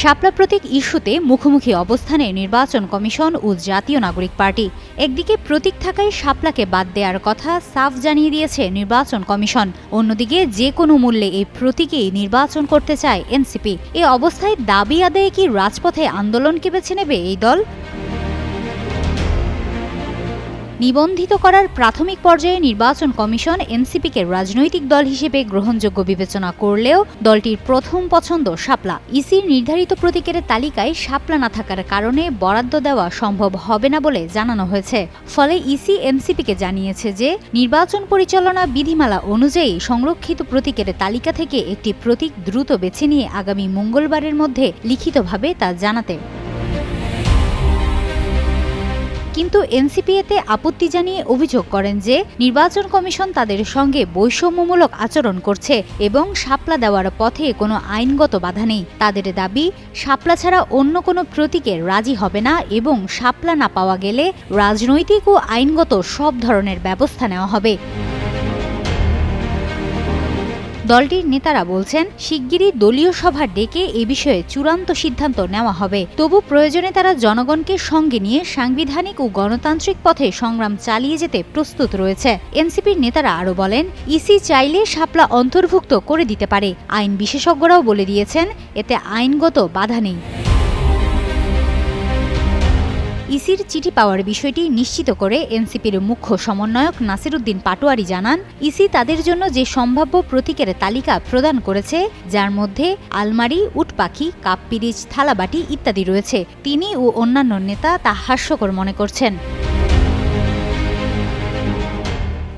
শাপলা প্রতীক ইস্যুতে মুখোমুখি অবস্থানে নির্বাচন কমিশন ও জাতীয় নাগরিক পার্টি। একদিকে প্রতীক থাকায় শাপলাকে বাদ দেওয়ার কথা সাফ জানিয়ে দিয়েছে নির্বাচন কমিশন। অন্যদিকে যে কোনো মূল্যে এই প্রতীকেই নির্বাচন করতে চায় এনসিপি। এ অবস্থায় দাবি আদায়ে কি রাজপথে আন্দোলনকে বেছে নেবে এই দল? নিবন্ধিত করার প্রাথমিক পর্যায়ে নির্বাচন কমিশন এনসিপিকে রাজনৈতিক দল হিসেবে গ্রহণযোগ্য বিবেচনা করলেও দলটির প্রথম পছন্দ শাপলা। ইসির নির্ধারিত প্রতীকের তালিকায় শাপলা না থাকার কারণে বরাদ্দ দেওয়া সম্ভব হবে না বলে জানানো হয়েছে। ফলে ইসি এনসিপিকে জানিয়েছে যে, নির্বাচন পরিচালনা বিধিমালা অনুযায়ী সংরক্ষিত প্রতীকের তালিকা থেকে একটি প্রতীক দ্রুত বেছে নিয়ে আগামী মঙ্গলবারের মধ্যে লিখিতভাবে তা জানাতে কিন্তু এনসিপিএতে আপত্তি জানিয়ে অভিযোগ করেন যে নির্বাচন কমিশন তাদের সঙ্গে বৈষম্যমূলক আচরণ করছে এবং সাপলা দেওয়ার পথে কোনো আইনগত বাধা নেই। তাদের দাবি সাপলা ছাড়া অন্য কোনো প্রতীকে রাজি হবে না এবং সাপলা না পাওয়া গেলে রাজনৈতিক ও আইনগত সব ধরনের ব্যবস্থা নেওয়া হবে। দলটির নেতারা বলছেন, শিগগিরই দলীয় সভা ডেকে এ বিষয়ে চূড়ান্ত সিদ্ধান্ত নেওয়া হবে। তবু প্রয়োজনে তারা জনগণকে সঙ্গে নিয়ে সাংবিধানিক ও গণতান্ত্রিক পথে সংগ্রাম চালিয়ে যেতে প্রস্তুত রয়েছে। এনসিপির নেতারা আরও বলেন, ইসি চাইলে শাপলা অন্তর্ভুক্ত করে দিতে পারে। আইন বিশেষজ্ঞরাও বলে দিয়েছেন, এতে আইনগত বাধা নেই। ইসির চিঠি পাওয়ার বিষয়টি নিশ্চিত করে এনসিপির মুখ্য সমন্বয়ক নাসিরুদ্দিন পাটোয়ারি জানান, ইসি তাদের জন্য যে সম্ভাব্য প্রতীকের তালিকা প্রদান করেছে, যার মধ্যে আলমারি, উটপাখি, কাপ পিরিচ, থালাবাটি ইত্যাদি রয়েছে। তিনি ও অন্যান্য নেতা তা হাস্যকর মনে করছেন।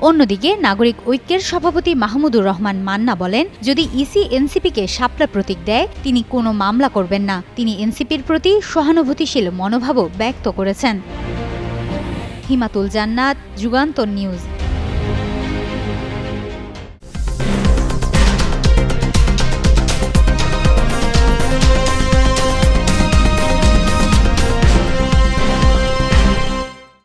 অন্যদিকে, নাগরিক ঐক্যের সভাপতি মাহমুদুর রহমান মান্না বলেন, যদি ইসি এনসিপিকে শাপলা প্রতীক দেয়, তিনি কোনো মামলা করবেন না। তিনি এনসিপির প্রতি সহানুভূতিশীল মনোভাবও ব্যক্ত করেছেন। হিমাতুল জান্নাত, যুগান্তর নিউজ।